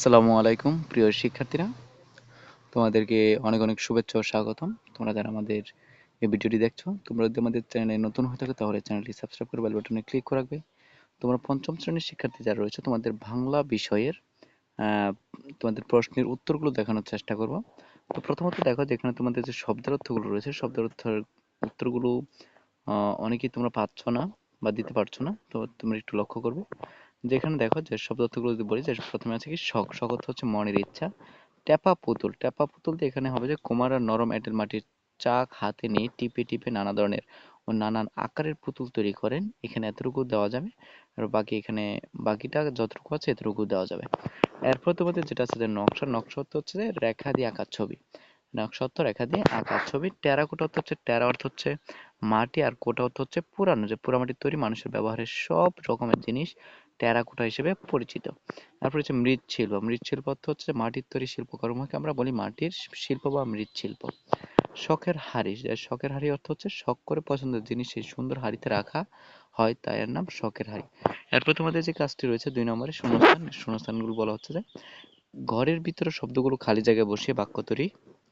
আসসালামু আলাইকুম, প্রিয় শিক্ষার্থীরা। তোমাদেরকে অনেক অনেক শুভেচ্ছা ও স্বাগতম। তোমরা যারা আমাদের এই ভিডিওটি দেখছ, তোমরা যদি আমাদের চ্যানেলে নতুন হয়ে থাকো, তাহলে চ্যানেলটি সাবস্ক্রাইব করে বেল বাটনে ক্লিক করে রাখবে। তোমরা পঞ্চম শ্রেণির শিক্ষার্থী যারা রয়েছে, তোমাদের বাংলা বিষয়ের তোমাদের প্রশ্নের উত্তরগুলো দেখানোর চেষ্টা করব। তো প্রথমত দেখো যেখানে তোমাদের যে শব্দের অর্থগুলো রয়েছে শব্দের অর্থের উত্তরগুলো অনেকেই তোমরা পাচ্ছ না বা দিতে পারছ না, তো তোমরা একটু লক্ষ্য করবে। যেখানে দেখো যে শব্দ অর্থগুলো যদি বলি, যে প্রথমে আছে কি শখ শখ হচ্ছে মনের ইচ্ছা। ট্যাপা পুতুল ট্যাপা পুতুল দিয়ে এখানে হবে যে কুমার আর নরম এঁটেল মাটির চাক হাতে নিয়ে টিপে টিপে নানা ধরনের ও নানান আকারের পুতুল তৈরি করেন। এখানে এতটুকু দেওয়া যাবে আর বাকি এখানে বাকিটা যতটুকু আছে এতটুকু দেওয়া যাবে। এরপর তোমাদের যেটা আছে যে নকশা নকশা অর্থ হচ্ছে যে রেখা দিয়ে আঁকার ছবি। নকশা অর্থ রেখা দিয়ে আঁকার ছবি। টেরাকোটা অর্থ হচ্ছে, টেরা অর্থ হচ্ছে মাটি আর কোটা অর্থ হচ্ছে পুরানো। যে পোড়ামাটির তৈরি মানুষের ব্যবহারের সব রকমের জিনিস টেরাকোটা হিসেবে পরিচিত। তারপর হচ্ছে মৃৎশিল্প। মৃৎশিল্প অর্থ হচ্ছে মাটির তৈরি শিল্পকর্মকে আমরা বলি মাটির শিল্প বা মৃৎশিল্প। শখের হাড়ি। শখের হাড়ি অর্থ হচ্ছে শখ করে পছন্দের জিনিস, সেই সুন্দর হাড়িতে রাখা হয় তাই এর নাম শখের হাড়ি। এরপর তোমাদের যে কাজটি রয়েছে দুই নম্বরে শূন্যস্থান। শূন্যস্থানগুলো বলা হচ্ছে যে ঘরের ভিতরে শব্দগুলো খালি জায়গায় বসিয়ে বাক্য তৈরি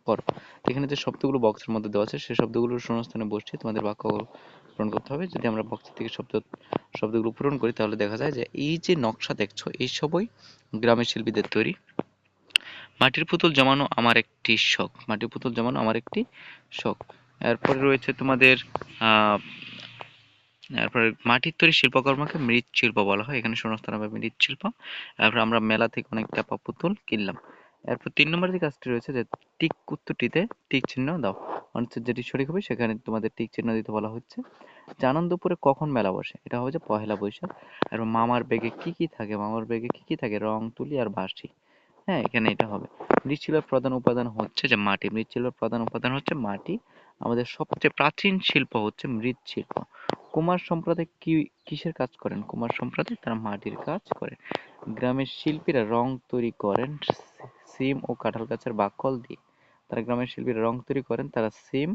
করো। এখানে যে শব্দগুলো বক্সের মধ্যে দেওয়া আছে সেই শব্দগুলো শূন্যস্থানে বসিয়ে তোমাদের বাক্য পূরণ করতে হবে। যদি আমরা বক্স থেকে শব্দ শব্দগুলো পূরণ করি, তাহলে দেখা যায় যে এই যে নকশা দেখছ, এই সবই গ্রামের শিল্পীদের তৈরি। মাটির পুতুল জমানো আমার একটি শখ। মাটির পুতুল জমানো আমার একটি শখ। এরপরে রয়েছে তোমাদের এরপরে মাটির তৈরি শিল্পকর্মকে মৃৎশিল্প বলা হয়। এখানে শূন্যস্থান হবে মৃৎশিল্প। এরপর আমরা মেলা থেকে অনেক টাপা পুতুল কিনলাম। এরপর তিন নম্বর যে কাজটি রয়েছে যে টিক উত্তরটিতে টিক চিহ্ন দাও। অর্থাৎ যেটি সঠিক হবে, সেখানে তোমাদের টিক চিহ্ন দিতে বলা হচ্ছে। যে আনন্দপুরে কখন মেলা বসে? এটা হবে যে পহেলা বৈশাখ। আর মামার ব্যাগে কি কি থাকে? মামার ব্যাগে কি কি থাকে? রং, তুলি আর বাঁশি হ্যাঁ এখানে এটা হবে। মৃৎশিল্পের প্রধান উপাদান হচ্ছে যে মাটি। মৃৎশিল্পের প্রধান উপাদান হচ্ছে মাটি। আমাদের সবচেয়ে প্রাচীন শিল্প হচ্ছে মৃৎশিল্প। কুমার সম্প্রদায় কি, কিসের কাজ করেন? কুমার সম্প্রদায় তারা মাটির কাজ করে গ্রামের শিল্পীরা রং তৈরি করেন সিম ও কাঁঠাল গাছের বাকল দিয়ে। তারা গ্রামের শিল্পীরা রং তৈরি করেন, তারা সিম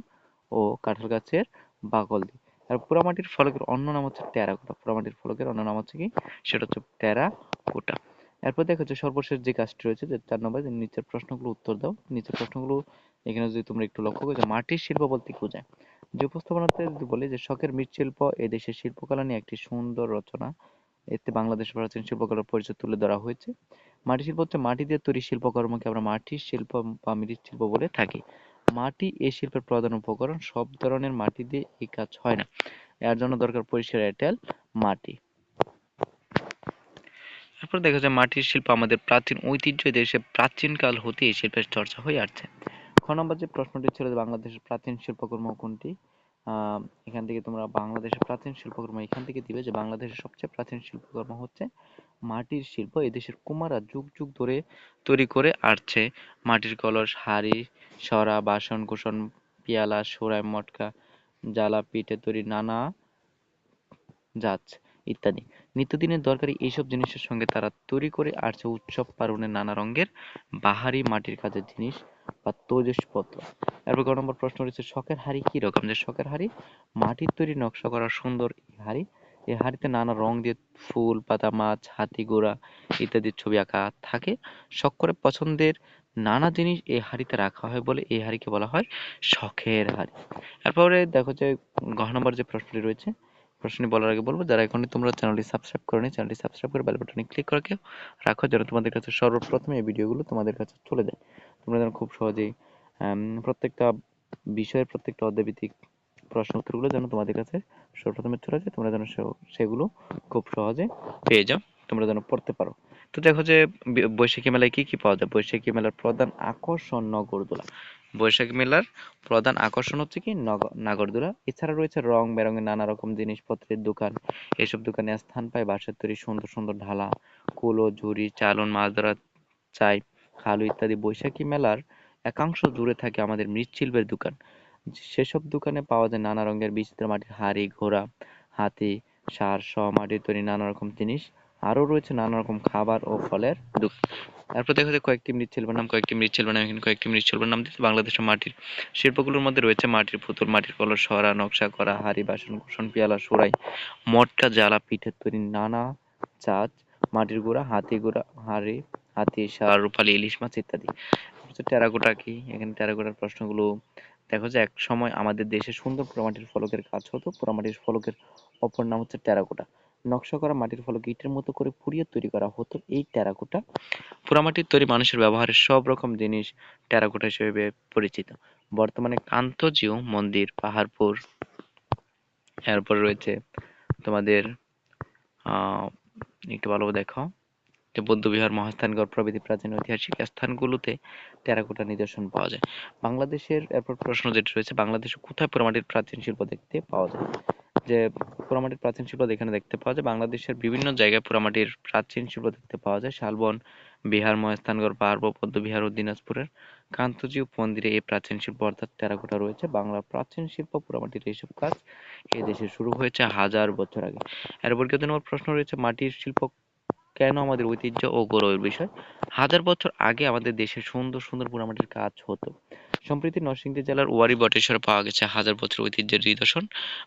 ও কাঁঠাল গাছের বাকল দিয়ে। আর পোড়ামাটির ফলকের অন্য নাম হচ্ছে টেরাকোটা পোড়ামাটির ফলকের অন্য নাম হচ্ছে কি? সেটা হচ্ছে টেরাকোটা এরপর দেখো যে সর্বশেষ যে কাজটি রয়েছে, যে চার নম্বর নিচের প্রশ্নগুলো উত্তর দাও। নিচের প্রশ্নগুলো এখানে যদি তোমরা একটু লক্ষ্য করো, যে মাটির শিল্প বলতে কি বোঝায়? যে উপস্থাপনাতে যদি বলি যে শখের মৃৎশিল্প এদেশের দেশের শিল্পকলা নিয়ে একটি সুন্দর রচনা এতে বাংলাদেশের প্রাচীন শিল্পকলার পরিচয় তুলে ধরা হয়েছে। মাটি শিল্প হচ্ছে মাটি দিয়ে তৈরি শিল্পকর্মকে আমরা মাটির শিল্প বা মৃৎশিল্প বলে থাকি। মাটি এই শিল্পের প্রধান উপকরণ, সব ধরনের মাটি দিয়ে এই কাজ হয় না। এর জন্য দরকার পরিষ্কার এঁটেল, মাটি। তারপর দেখা যায় মাটির শিল্প আমাদের প্রাচীন ঐতিহ্য দেশে প্রাচীনকাল হতে এই শিল্পের চর্চা হয়ে আসছে। খ নম্বর যে প্রশ্নটি ছিল বাংলাদেশের প্রাচীন শিল্পকর্ম কোনটি? এখান থেকে তোমরা বাংলাদেশের প্রাচীন শিল্পকর্ম এখান থেকে দিবে যে বাংলাদেশের সবচেয়ে প্রাচীন শিল্পকর্ম হচ্ছে মাটির শিল্প। এদেশের কুমাররা যুগ যুগ ধরে তৈরি করে আসছে মাটির কলস, হাঁড়ি, সরা, বাসন, কোসন, পেয়ালা সোরাই মটকা, জ্বালা, পিঠে তৈরি নানা জাত ইত্যাদি। নিত্যদিনের দরকারি এইসব জিনিসের সঙ্গে তারা তৈরি করে আসছে উৎসব পার্বণের নানা রঙের বাহারি মাটির কাজের জিনিস। বা তৈজসপত্র এরপর গ নম্বর প্রশ্ন রয়েছে, শখের হাড়ি কি রকম? যে শখের হাড়ি মাটির তৈরি নকশা করা সুন্দর হাড়ি, এই হাড়িতে নানা রং দিয়ে ফুল, পাতা, মাছ, হাতি, ঘোড়া ইত্যাদির ছবি আঁকা থাকে। শখ করে পছন্দের নানা জিনিস এই হাড়িতে রাখা হয় বলে এই হাড়িকে বলা হয় শখের হাড়ি। এরপরে দেখো যে ঘ নম্বর যে প্রশ্নটি রয়েছে প্রশ্নটি বলার আগে বলব, যারা এখনই তোমরা চ্যানেলটি সাবস্ক্রাইব করনি, চ্যানেলটি সাবস্ক্রাইব করে বেল বাটনে ক্লিক করে রাখো যেন তোমাদের কাছে সর্বপ্রথম এই ভিডিওগুলো তোমাদের কাছে চলে যায়। তোমরা যেন খুব সহজেই প্রত্যেকটা বিষয়ের প্রত্যেকটা অধ্যায়ভিত্তিক প্রশ্ন উত্তরগুলো যেন তোমাদের কাছে সর্বপ্রথমে চলে যায়, তোমরা যেন সেগুলো খুব সহজে পেয়ে যাও, তোমরা যেন পড়তে পারো। তো দেখো যে বৈশাখী মেলায় কি কি পাওয়া যায়? বৈশাখী মেলার প্রধান আকর্ষণ নগরদোলা। বৈশাখী মেলার প্রধান আকর্ষণ হচ্ছে কি নাগরদোলা। এছাড়া রয়েছে রং বেরঙের নানা রকম জিনিসপত্রের দোকান। এসব দোকানে স্থান পায় বাঁশের তৈরি সুন্দর সুন্দর ঢালা, কুলো, ঝুড়ি, চালন, মাছ ধরা চাই, খালু ইত্যাদি। বৈশাখী মেলার একাংশ জুড়ে থাকে আমাদের মৃৎশিল্পের দোকান। সেসব দোকানে পাওয়া যায় নানা রঙের বিচিত্র মাটির হাড়ি, ঘোড়া, হাতি, সার, সহ মাটির তৈরি নানা রকম জিনিস। আরও রয়েছে নানা রকম খাবার ও ফলের দোকান। তারপর দেখা যায় কয়েকটি মৃৎশিল্পের নাম, কয়েকটি মৃৎশিল্পের নাম, এখানে কয়েকটি মৃৎশিল্পের নাম দিচ্ছে। বাংলাদেশের মাটির শিল্পগুলোর মধ্যে রয়েছে মাটির পুতুল, মাটির কলস, সরা, নকশা করা, হাড়ি, বাসন, কুসন, পেয়ালা, সুরাই, মটকা, জ্বালা, পিঠের তৈরি, নানা চাঁচ মাটির গুঁড়া, হাতি গুঁড়া, হাড়ি, হাতি, সার, রূপালী, ইলিশ মাছ ইত্যাদি। হচ্ছে টেরাকোটা কি? এখানে টেরাকোটার প্রশ্নগুলো দেখো যে এক সময় আমাদের দেশে সুন্দর পোড়ামাটির ফলকের কাজ হতো। পোড়ামাটির ফলকের অপর নাম হচ্ছে টেরাকোটা। নকশা করা মাটির ফলক ইটের মতো করে পুড়িয়ে তৈরি করা হতো এই টেরাকোটা। পোড়ামাটির তৈরি মানুষের ব্যবহারের সব রকম জিনিস টেরাকোটা হিসেবে পরিচিত। বর্তমানে কান্তজিউ মন্দির, পাহাড়পুর, এরপর রয়েছে তোমাদের একটু ভালোভাবে দেখো, যে বৌদ্ধবিহার মহাস্থানগড় প্রভৃতি প্রাচীন ঐতিহাসিক স্থানগুলোতে টেরাকোটা নিদর্শন পাওয়া যায়। বাংলাদেশের এরপর প্রশ্ন যেটা রয়েছে, বাংলাদেশে কোথায় পোড়ামাটির প্রাচীন শিল্প দেখতে পাওয়া যায়? যে পোড়ামাটির প্রাচীন শিল্প এখানে দেখতে পাওয়া যায়। বাংলাদেশের বিভিন্ন জায়গায় পোড়ামাটির প্রাচীন শিল্প দেখতে পাওয়া যায়। শালবন, বিহার মহাস্থানগড় পাহাড় বৌদ্ধবিহার ও দিনাজপুরের কান্তজিউ মন্দিরে এই প্রাচীন শিল্প অর্থাৎ টেরাকোটা রয়েছে। বাংলার প্রাচীন শিল্প, পোড়ামাটির এইসব কাজ এই দেশে শুরু হয়েছে হাজার বছর আগে। এরপর কেউ নম্বর প্রশ্ন রয়েছে, মাটির শিল্প কেন আমাদের ঐতিহ্য ও গৌরবের বিষয়? হাজার বছর আগে আমাদের দেশে সুন্দর সুন্দর পোড়ামাটির কাজ হতো। সম্প্রতি নরসিংদী জেলার ওয়ারি বটেশ্বরে পাওয়া গেছে হাজার বছর ঐতিহ্যের নিদর্শন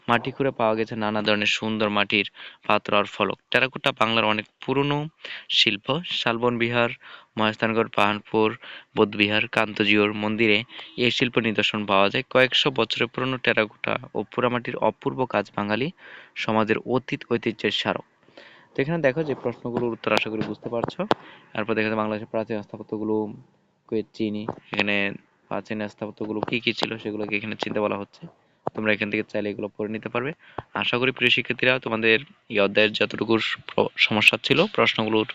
মাটি খুঁড়ে পাওয়া গেছে নানা ধরনের সুন্দর মাটির পাত্র আর ফলক। টেরাকোটা বাংলার অনেক পুরনো শিল্প। শালবন বিহার মহেস্থানগড় পাহাড়পুর বৌদ্ধবিহার, কান্তজিওর মন্দিরে এই শিল্প নিদর্শন পাওয়া যায়। কয়েকশো বছরের পুরনো টেরাকোটা ও পোড়ামাটির অপূর্ব কাজ বাঙালি সমাজের অতীত ঐতিহ্যের স্মারক। তো এখানে দেখো যে প্রশ্নগুলোর উত্তর আশা করি বুঝতে পারছ। এরপর দেখা যায় বাংলাদেশের প্রাচীন স্থাপত্যগুলো চিনি, এখানে প্রাচীন স্থাপত্যগুলো কি কি ছিল সেগুলোকে এখানে চিনতে বলা হচ্ছে। তোমরা এখান থেকে চাইলে এগুলো পড়ে নিতে পারবে। আশা করি প্রিয় শিক্ষার্থীরা তোমাদের এই অধ্যায়ের যতটুকু সমস্যা ছিল, প্রশ্নগুলোর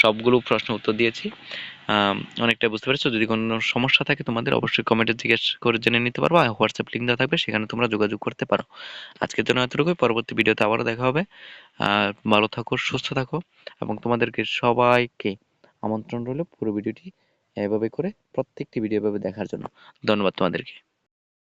সবগুলো প্রশ্ন উত্তর দিয়েছি। অনেকটা বুঝতে পেরেছ। যদি কোনো সমস্যা থাকে তোমাদের অবশ্যই কমেন্টে জিজ্ঞেস করে জেনে নিতে পারব। আর হোয়াটসঅ্যাপ লিঙ্ক দেওয়া থাকবে, সেখানে তোমরা যোগাযোগ করতে পারো। আজকের জন্য এতটুকুই। পরবর্তী ভিডিওতে আবারও দেখা হবে। আর ভালো থাকো, সুস্থ থাকো, এবং তোমাদেরকে সবাইকে আমন্ত্রণ রইল পুরো ভিডিওটি এভাবে করে প্রত্যেকটি ভিডিও এভাবে দেখার জন্য। ধন্যবাদ তোমাদেরকে।